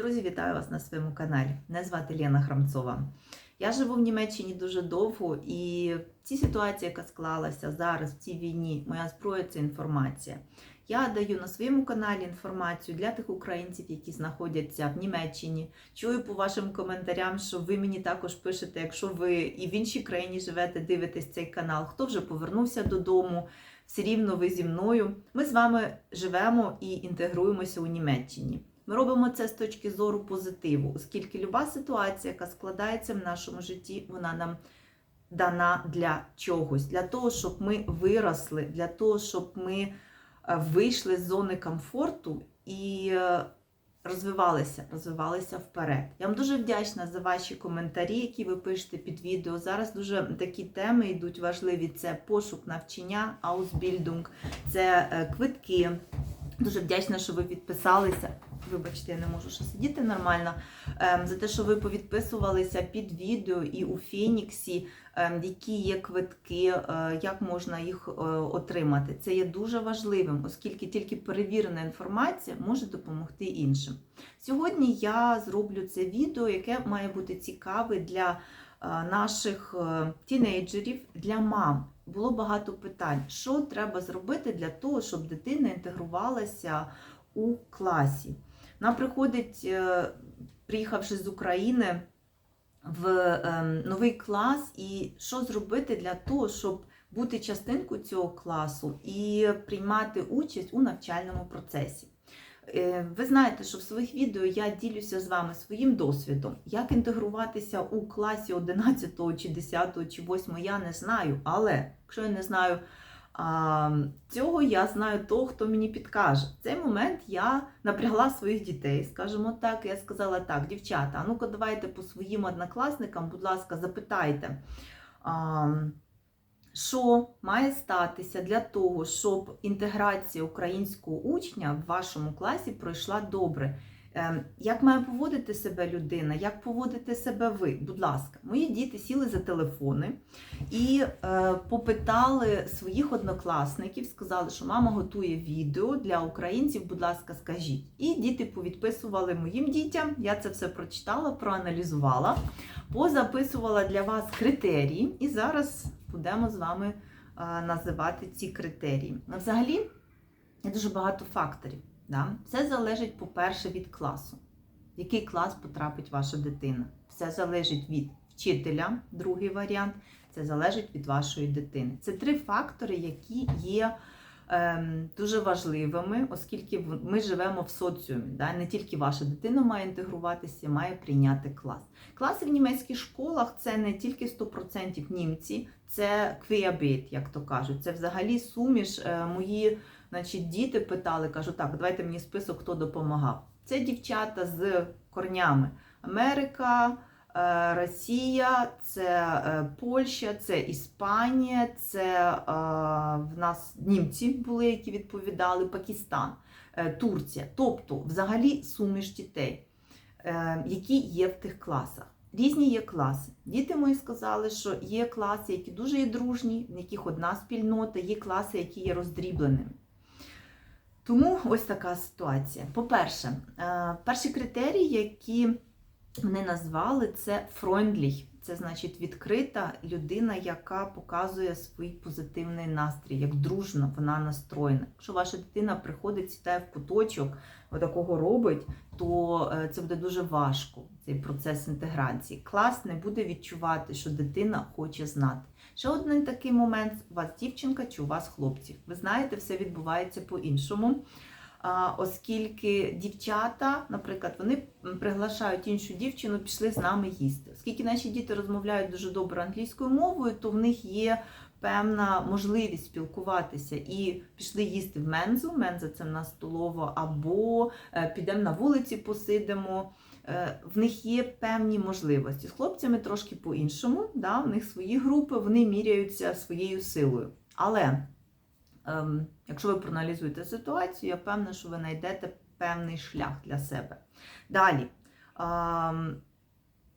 Друзі, вітаю вас на своєму каналі. Мене звати Лена Храмцова. Я живу в Німеччині дуже довго, і в цій ситуації, яка склалася зараз в цій війні, моя зброя це інформація. Я даю на своєму каналі інформацію для тих українців, які знаходяться в Німеччині. Чую по вашим коментарям, що ви мені також пишете, якщо ви і в іншій країні живете, дивитесь цей канал, хто вже повернувся додому, все рівно ви зі мною. Ми з вами живемо і інтегруємося у Німеччині. Ми робимо це з точки зору позитиву, оскільки люба ситуація, яка складається в нашому житті, вона нам дана для чогось, для того, щоб ми виросли, для того, щоб ми е, вийшли з зони комфорту і е, розвивалися, розвивалися вперед. Я вам дуже вдячна за ваші коментарі, які ви пишете під відео. Зараз дуже такі теми йдуть важливі: це пошук навчання, аусбільдунг, це е, квитки. Дуже вдячна, що ви підписалися. Вибачте, я не можу ще сидіти нормально. Ем, За те, що ви повідписувалися під відео і у Феніксі, ем, які є квитки, е, як можна їх е, отримати. Це є дуже важливим, оскільки тільки перевірена інформація може допомогти іншим. Сьогодні я зроблю це відео, яке має бути цікаве для е, наших тінейджерів, для мам. Було багато питань, що треба зробити для того, щоб дитина інтегрувалася у класі. Нам приходить, е, приїхавши з України в ем, новий клас, і що зробити для того, щоб бути частинкою цього класу і приймати участь у навчальному процесі. Е, Ви знаєте, що в своїх відео я ділюся з вами своїм досвідом. Як інтегруватися у класі 11 чи 10 чи 8, я не знаю. Але якщо я не знаю а, цього, я знаю того, хто мені підкаже. В цей момент я напрягла своїх дітей, скажімо так. Я сказала так, дівчата, а ну-ка давайте по своїм однокласникам, будь ласка, запитайте. А, що має статися для того, щоб інтеграція українського учня в вашому класі пройшла добре? Ем, Як має поводити себе людина, як поводите себе ви? Будь ласка, мої діти сіли за телефони і е, попитали своїх однокласників, сказали, що мама готує відео для українців, будь ласка, скажіть. І діти повідписували моїм дітям. Я це все прочитала, проаналізувала, позаписувала для вас критерії, і зараз будемо з вами е, називати ці критерії. Взагалі, є дуже багато факторів. Да? Все залежить, по-перше, від класу. В який клас потрапить ваша дитина? Все залежить від вчителя, другий варіант. Це залежить від вашої дитини. Це три фактори, які є ем, дуже важливими, оскільки ми живемо в соціумі. Да? Не тільки ваша дитина має інтегруватися, має прийняти клас. Класи в німецьких школах це не тільки 100% німці, це квіабит, як то кажуть. Це взагалі суміш. Е, мої значить, діти питали, кажу, так, давайте мені список, хто допомагав. Це дівчата з корнями. Америка, е, Росія, це е, Польща, це Іспанія, це е, в нас німці були, які відповідали, Пакистан, Турція. Тобто, взагалі, суміш дітей, які є в тих класах. Різні є класи. Діти мої сказали, що є класи, які дуже є дружні, в яких одна спільнота, є класи, які є роздрібленими. Тому ось така ситуація. По-перше, е, перші критерії, які вони назвали, це фрондлій, Це значить відкрита людина, яка показує свій позитивний настрій, як дружно вона настроєна. Якщо ваша дитина приходить, сідає в куточок, отакого робить, то е, це буде дуже важко, цей процес інтеграції. Клас не буде відчувати, що дитина хоче знати. Ще один такий момент: у вас дівчинка чи у вас хлопці. Ви знаєте, все відбувається по-іншому. Оскільки дівчата, наприклад, вони приглашають іншу дівчину, пішли з нами їсти. Оскільки наші діти розмовляють дуже добре англійською мовою, то в них є певна можливість спілкуватися і пішли їсти в мензу. Менза це в нас столова, або е, підемо на вулиці, посидимо. Е, В них є певні можливості. З хлопцями трошки по-іншому. Да? В них свої групи, вони міряються своєю силою. Але якщо ви проаналізуєте ситуацію, я певна, що ви знайдете певний шлях для себе. Далі. Ем,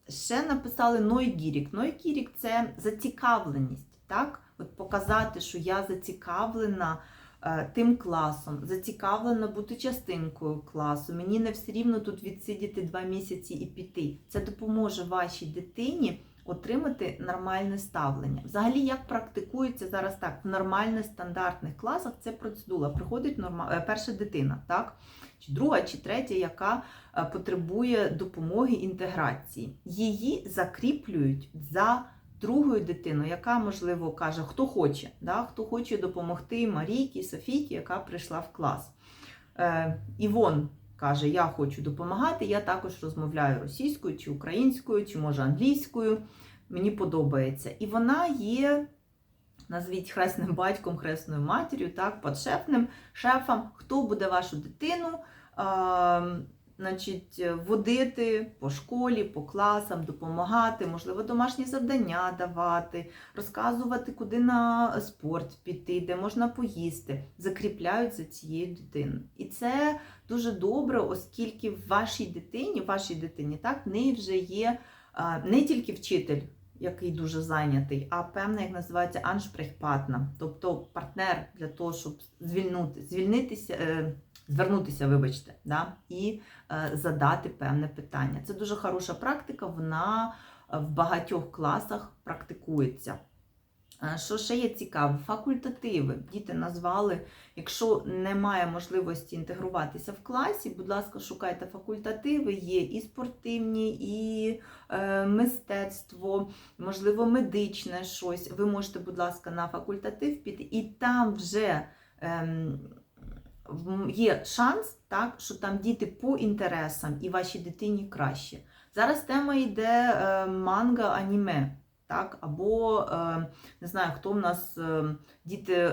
ще написали Нойгірік. Нойгірік це зацікавленість. Так? От показати, що я зацікавлена е, тим класом, зацікавлена бути частинкою класу. Мені не все рівно тут відсидіти два місяці і піти. Це допоможе вашій дитині отримати нормальне ставлення. Взагалі, як практикується зараз так, в нормальних стандартних класах це процедура. Приходить норма... е, перша дитина, так? Чи друга, чи третя, яка е, потребує допомоги інтеграції. Її закріплюють за другою дитиною, яка, можливо, каже, хто хоче, да? хто хоче допомогти Марійці, Софійці, яка прийшла в клас. Е, Івон каже, я хочу допомагати, я також розмовляю російською, чи українською, чи може англійською. Мені подобається. І вона є, назвіть хресним батьком, хресною матір'ю, так, подшефним шефом, хто буде вашу дитину. Значить, водити по школі, по класам, допомагати, можливо, домашні завдання давати, розказувати, куди на спорт піти, де можна поїсти, закріпляють за цією дитиною. І це дуже добре, оскільки в вашій дитині, в вашій дитині, так, в неї вже є не тільки вчитель, який дуже зайнятий, а певна, як називається, аншпрехпатна, тобто партнер для того, щоб звільнути, звільнитися. Звернутися, вибачте, да, і е, задати певне питання. Це дуже хороша практика, вона е, в багатьох класах практикується. Е, Що ще є цікаво? Факультативи. Діти назвали, якщо немає можливості інтегруватися в класі, будь ласка, шукайте факультативи, є і спортивні, і е, мистецтво, можливо, медичне щось. Ви можете, будь ласка, на факультатив піти, і там вже. Е, є шанс, так, що там діти по інтересам і вашій дитині краще. Зараз тема йде е, манга аніме, так, або е, не знаю, хто в нас е, діти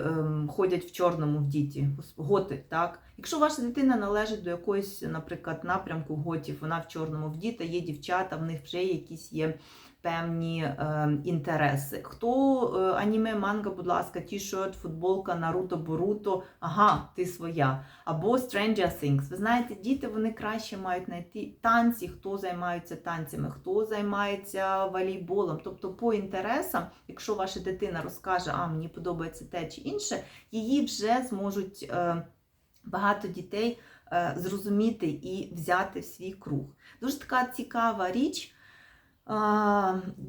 ходять в чорному в діті, готи. Так? Якщо ваша дитина належить до якоїсь, наприклад, напрямку готів, вона в чорному в діта, є дівчата, в них вже якісь є певні е, інтереси. Хто е, аніме, манга, будь ласка, ті-шерт, футболка, Наруто, Боруто, ага, ти своя. Або Stranger Things. Ви знаєте, діти вони краще мають знайти танці, хто займається танцями, хто займається волейболом. Тобто по інтересам, якщо ваша дитина розкаже, а мені подобається те чи інше, її вже зможуть е, багато дітей е, зрозуміти і взяти в свій круг. Дуже така цікава річ.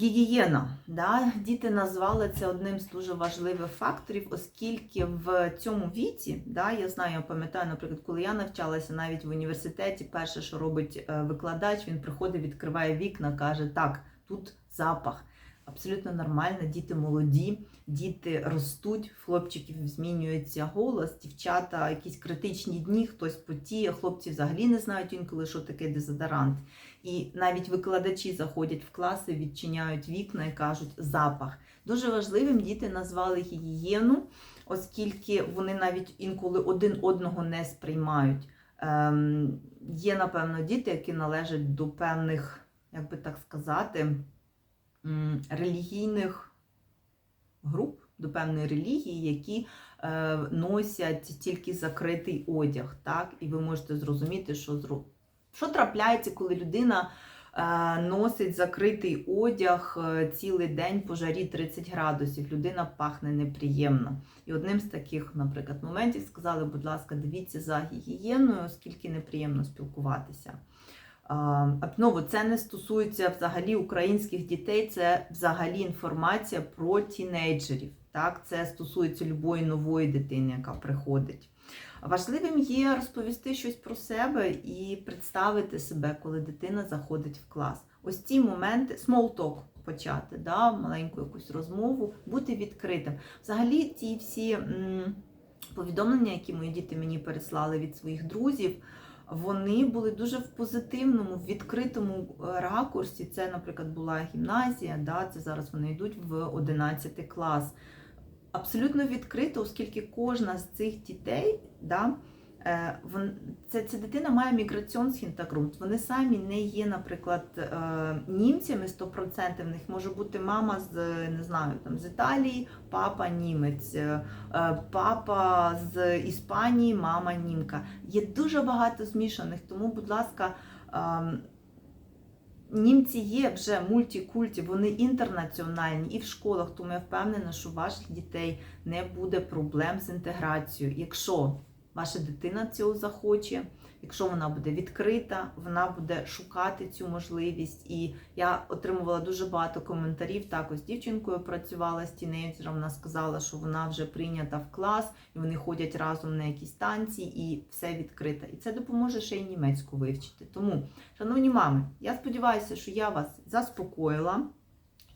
Гігієна. Да? Діти назвали це одним з дуже важливих факторів, оскільки в цьому віці, да, я знаю, я пам'ятаю, наприклад, коли я навчалася навіть в університеті, перше, що робить е, викладач, він приходить, відкриває вікна, каже, так, тут запах. Абсолютно нормально, діти молоді, діти ростуть, в хлопчиків змінюється голос, дівчата, якісь критичні дні, хтось потіє, хлопці взагалі не знають інколи, що таке дезодорант. І навіть викладачі заходять в класи, відчиняють вікна і кажуть запах. Дуже важливим діти назвали гігієну, оскільки вони навіть інколи один одного не сприймають. Ем, є, напевно, діти, які належать до певних, як би так сказати, релігійних груп, до певної релігії, які е, носять тільки закритий одяг. Так? І ви можете зрозуміти, що що трапляється, коли людина е, носить закритий одяг е, цілий день по жарі 30 градусів. Людина пахне неприємно. І одним з таких, наприклад, моментів сказали, будь ласка, дивіться за гігієною, оскільки неприємно спілкуватися. Знову це не стосується взагалі українських дітей, це взагалі інформація про тінейджерів. Так? Це стосується любої нової дитини, яка приходить. Важливим є розповісти щось про себе і представити себе, коли дитина заходить в клас. Ось ці моменти, talk почати, да, маленьку якусь розмову, бути відкритим. Взагалі, ці всі повідомлення, які мої діти мені переслали від своїх друзів, вони були дуже в позитивному, відкритому е, ракурсі. Це, наприклад, була гімназія, да, це зараз вони йдуть в 11 клас. Абсолютно відкрито, оскільки кожна з цих дітей, да, це, ця дитина має міграціонний інтегрунт. Вони самі не є, наприклад, е, німцями 100%. В них може бути мама з не знаю, там з Італії, папа німець, е, е, папа з Іспанії, мама німка. Є дуже багато змішаних, тому, будь ласка. ем, Німці є вже мультикульті, вони інтернаціональні і в школах, тому я впевнена, що у ваших дітей не буде проблем з інтеграцією. Якщо ваша дитина цього захоче, якщо вона буде відкрита, вона буде шукати цю можливість. І я отримувала дуже багато коментарів. Також з дівчинкою працювала з тінейджером. Вона сказала, що вона вже прийнята в клас, і вони ходять разом на якісь танці, і все відкрите. І це допоможе ще й німецьку вивчити. Тому, шановні мами, я сподіваюся, що я вас заспокоїла.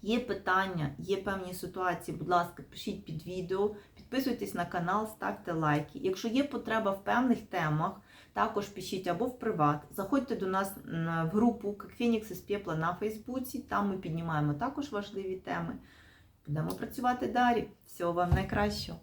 Є питання, є певні ситуації, будь ласка, пишіть під відео, підписуйтесь на канал, ставте лайки. Якщо є потреба в певних темах, також пишіть або в приват. Заходьте до нас в групу Фінікс із Пєпла на Фейсбуці. Там ми піднімаємо також важливі теми. Будемо працювати далі. Всього вам найкращого!